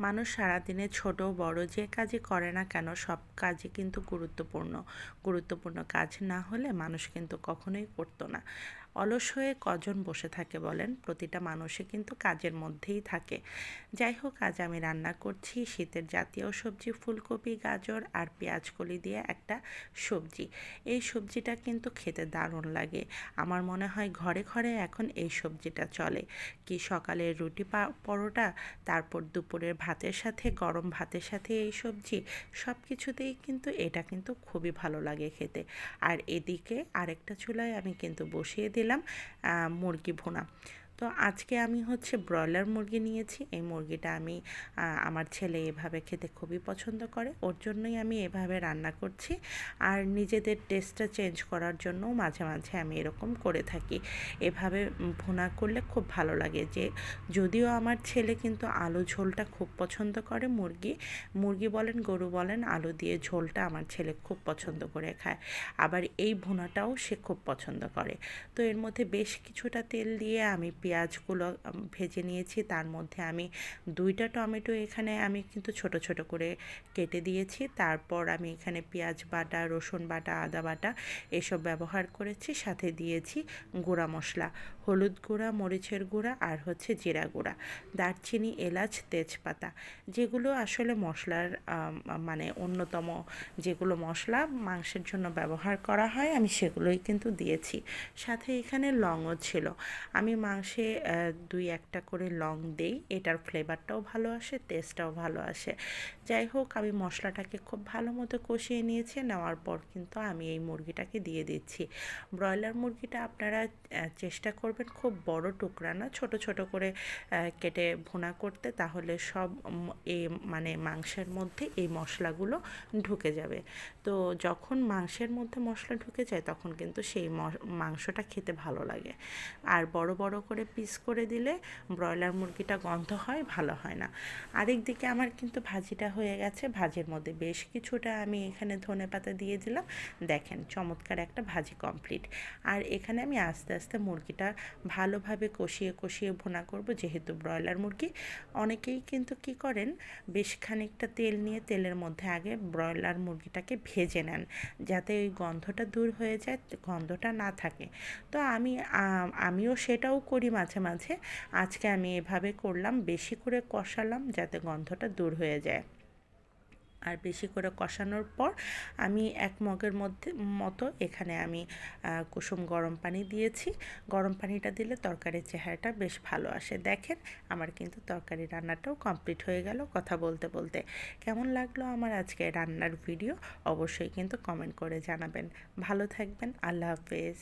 মানুষ সারাদিনে ছোট, বড় যে কাজই করে না কেন, সব কাজই কিন্তু গুরুত্বপূর্ণ। গুরুত্বপূর্ণ কাজ না হলে মানুষ কিন্তু কখনোই করতো না। অলস হয়ে কজন বসে থাকে বলেন? প্রতিটা মানুষই কিন্তু কাজের মধ্যেই থাকে। যাই হোক, আজ আমি রান্না করছি শীতের জাতীয় সবজি, ফুলকপি, গাজর আর পেঁয়াজকলি দিয়ে একটা সবজি। এই সবজিটা কিন্তু খেতে দারুণ লাগে। আমার মনে হয় ঘরে ঘরে এখন এই সবজিটা চলে। কি সকালের রুটি পরোটা, তারপর দুপুরের ভাতের সাথে, গরম ভাতের সাথে এই সবজি সব কিছুতেই কিন্তু এটা কিন্তু খুবই ভালো লাগে খেতে। আর এদিকে আরেকটা চুলায় আমি কিন্তু বসিয়ে দিলাম মুরগি ভুনা। তো আজকে আমি হচ্ছে ব্রয়লার মুরগি নিয়েছি। এই মুরগিটা আমি আমার ছেলে এভাবে খেতে খুবই পছন্দ করে। ওর জন্যই আমি এভাবে রান্না করছি। আর নিজেদের টেস্টটা চেঞ্জ করার জন্য মাঝে মাঝে আমি এরকম করে থাকি। এভাবে ভুনা করলে খুব ভালো লাগে যে, যদিও আমার ছেলে কিন্তু আলু ঝোলটা খুব পছন্দ করে মুরগি। মুরগি বলেন, গরু বলেন, আলু দিয়ে ঝোলটা আমার ছেলে খুব পছন্দ করে খায়। আবার এই ভুনাটাও সে খুব পছন্দ করে। তো এর মধ্যে বেশ কিছুটা তেল দিয়ে আমি পেঁয়াজগুলো ভেজে নিয়েছি। তার মধ্যে আমি দুইটা টমেটো এখানে আমি কিন্তু ছোট ছোট করে কেটে দিয়েছি। তারপর আমি এখানে পেঁয়াজ বাটা, রসুন বাটা, আদা বাটা এসব ব্যবহার করেছি। সাথে দিয়েছি গুঁড়া মশলা, হলুদ গুঁড়া, মরিচের গুঁড়া আর হচ্ছে জিরা গুঁড়া, দারচিনি, এলাচ, তেজপাতা। যেগুলো আসলে মশলার মানে অন্যতম যেগুলো মশলা মাংসের জন্য ব্যবহার করা হয়, আমি সেগুলোই কিন্তু দিয়েছি। সাথে এখানে লংও ছিল। আমি মাংসে দুই একটা করে লং দেই। এটার ফ্লেভারটাও ভালো আসে টেস্টটাও ভালো আসে। যাই হোক, আমি মশলাটাকে খুব ভালো মতো কষিয়ে নিয়েছি। নেওয়ার পর কিন্তু আমি এই মুরগিটাকে দিয়ে দিচ্ছি। ব্রয়লার মুরগিটা আপনারা চেষ্টা করবেন খুব বড় টুকরা না, ছোট ছোট করে কেটে ভুনা করতে। তাহলে সব এই মানে মাংসের মধ্যে এই মশলাগুলো ঢুকে যাবে। তো যখন মাংসের মধ্যে মশলা ঢুকে যায়, তখন কিন্তু সেই মাংসটা খেতে ভালো লাগে। আর বড় বড় করে পিস করে দিলে ব্রয়লার মুরগিটা গন্ধ হয়, ভালো হয় না। আরেক দিকে আমার কিন্তু ভাজিটা হয়ে গেছে, ভাজির মধ্যে বেশ কিছুটা আমি এখানে ধনে পাতা দিয়ে দিলাম। দেখেন চমৎকার একটা ভাজি কমপ্লিট। আর এখানে আমি আস্তে আস্তে মুরগিটা ভালোভাবে কষিয়ে কষিয়ে ভুনা করব, যেহেতু ব্রয়লার মুরগি। অনেকেই কিন্তু কি করেন, বেশ খানিকটা তেল নিয়ে তেলের মধ্যে আগে ব্রয়লার মুরগিটাকে ভেজে নেন, যাতে ওই গন্ধটা দূর হয়ে যায়, গন্ধটা না থাকে। তো আমি আমিও সেটাও করি মাঝে মাঝে আজকে আমি এভাবে করলাম, বেশি করে কষালাম যাতে গন্ধটা দূর হয়ে যায়। আর বেশি করে কষানোর পর আমি এক মগের মধ্যে, মতো এখানে আমি কুসুম গরম পানি দিয়েছি। গরম পানিটা দিলে তরকারির চেহারাটা বেশ ভালো আসে। দেখেন, আমার কিন্তু তরকারি রান্নাটাও কমপ্লিট হয়ে গেল কথা বলতে বলতে। কেমন লাগল আমার আজকে রান্নার ভিডিও? অবশ্যই কিন্তু কমেন্ট করে জানাবেন। ভালো থাকবেন, আল্লাহ হাফেজ।